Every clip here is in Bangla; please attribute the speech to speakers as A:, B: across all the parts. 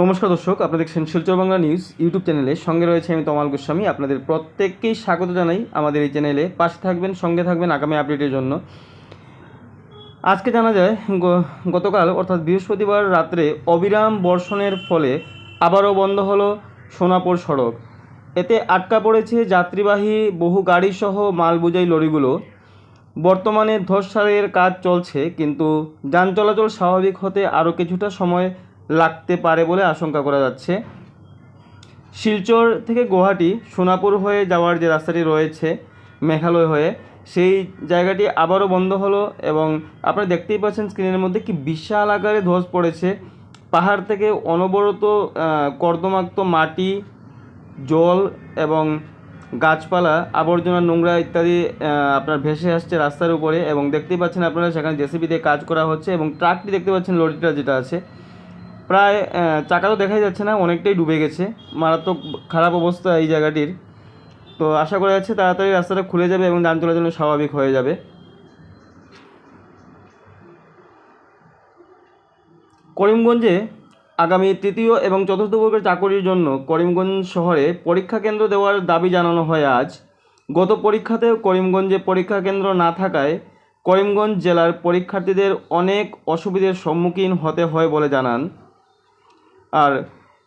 A: নমস্কার দর্শক আপনারা দেখছেন শিলচর বাংলা নিউজ ইউটিউব চ্যানেলে। সঙ্গে রয়েছে আমি তমাল গোস্বামী। আপনাদের প্রত্যেককেই স্বাগত জানাই আমাদের এই চ্যানেলে। পাশে থাকবেন, সঙ্গে থাকবেন আগামী আপডেটের জন্য। আজকে জানা যায় গতকাল, অর্থাৎ বৃহস্পতিবার রাত্রে অবিরাম বর্ষণের ফলে আবারও বন্ধ হলো সোনাপুর সড়ক। এতে আটকা পড়েছে যাত্রীবাহী, বহু গাড়িসহ মাল বোঝাই লরিগুলো। বর্তমানে ধসারের কাজ চলছে, কিন্তু যান চলাচল স্বাভাবিক হতে আরও কিছুটা সময় লাগতে পারে বলে আশঙ্কা করা যাচ্ছে। শিলচর থেকে গুয়াহাটি, সোনাপুর হয়ে যাওয়ার যে রাস্তাটি রয়েছে মেঘালয় হয়ে, সেই জায়গাটি আবারও বন্ধ হলো এবং আপনারা দেখতেই পাচ্ছেন স্ক্রিনের মধ্যে কি বিশাল আকারে ধস পড়েছে। পাহাড় থেকে অনবরত কর্দমাক্ত মাটি, জল এবং গাছপালা, আবর্জনা, নোংরা ইত্যাদি আপনার ভেসে আসছে রাস্তার উপরে এবং দেখতেই পাচ্ছেন আপনারা সেখানে জেসিবি দিয়ে কাজ করা হচ্ছে এবং ট্রাকটি দেখতে পাচ্ছেন লরিটা যেটা আছে। প্রায় চাকা তো দেখাই যাচ্ছে না, অনেকটাই ডুবে গেছে। মারাত্মক খারাপ অবস্থা এই জায়গাটির। তো আশা করা যাচ্ছে তাড়াতাড়ি রাস্তাটা খুলে যাবে এবং যান চলাচল স্বাভাবিক হয়ে যাবে। করিমগঞ্জে আগামী তৃতীয় এবং চতুর্থ বর্গের চাকরির জন্য করিমগঞ্জ শহরে পরীক্ষা কেন্দ্র দেওয়ার দাবি জানানো হয় আজ। গত পরীক্ষাতেও করিমগঞ্জে পরীক্ষা কেন্দ্র না থাকায় করিমগঞ্জ জেলার পরীক্ষার্থীদের অনেক অসুবিধার সম্মুখীন হতে হয় বলে জানান। আর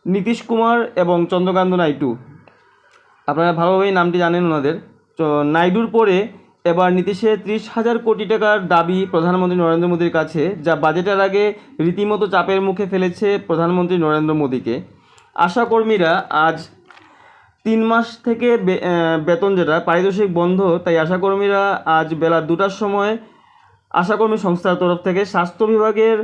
A: নীতিশ কুমার এবং চন্দ্রকান্ত নাইডু। আপনারা ভালোভাবেই নামটি জানেন ওনাদের। নাইডুর পরে এবার নীতিশের ত্রিশ হাজার কোটি টাকার দাবি প্রধানমন্ত্রী নরেন্দ্র মোদীর কাছে, যা বাজেটের আগে রীতিমতো চাপের মুখে ফেলেছে প্রধানমন্ত্রী নরেন্দ্র মোদীকে। আশাকর্মীরা আজ তিন মাস থেকে বেতন যেটা, পারিতোষিক বন্ধ, তাই আশাকর্মীরা আজ বেলা দুটার সময় আশাকর্মী সংস্থার তরফ থেকে স্বাস্থ্য বিভাগের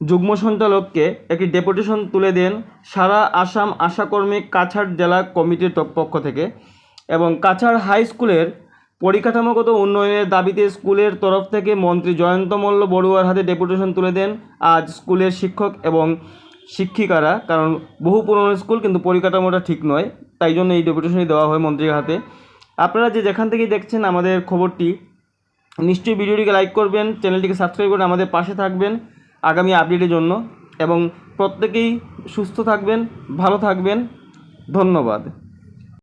A: যুগ্ম সঞ্চালককে একটি ডেপুটেশন তুলে দেন সারা আসাম আশাকর্মী কাছাড় জেলা কমিটির পক্ষ থেকে এবং কাছাড় হাই স্কুলের পরিকাঠামোগত উন্নয়নের দাবিতে স্কুলের তরফ থেকে মন্ত্রী জয়ন্ত মল্ল বড়ুয়ার হাতে ডেপুটেশন তুলে দেন আজ স্কুলের শিক্ষক এবং শিক্ষিকারা। কারণ বহু পুরনো স্কুল কিন্তু পরিকাঠামোটা ঠিক নয়, তাই জন্য এই ডেপুটেশনই দেওয়া হয় মন্ত্রীর হাতে। আপনারা যে যেখান থেকে দেখছেন আমাদের খবরটি, নিশ্চয়ই ভিডিওটিকে লাইক করবেন, চ্যানেলটিকে সাবস্ক্রাইব করে আমাদের পাশে থাকবেন। আগামী আপডেটের জন্য এবং প্রত্যেকেই সুস্থ থাকবেন ভালো থাকবেন। ধন্যবাদ।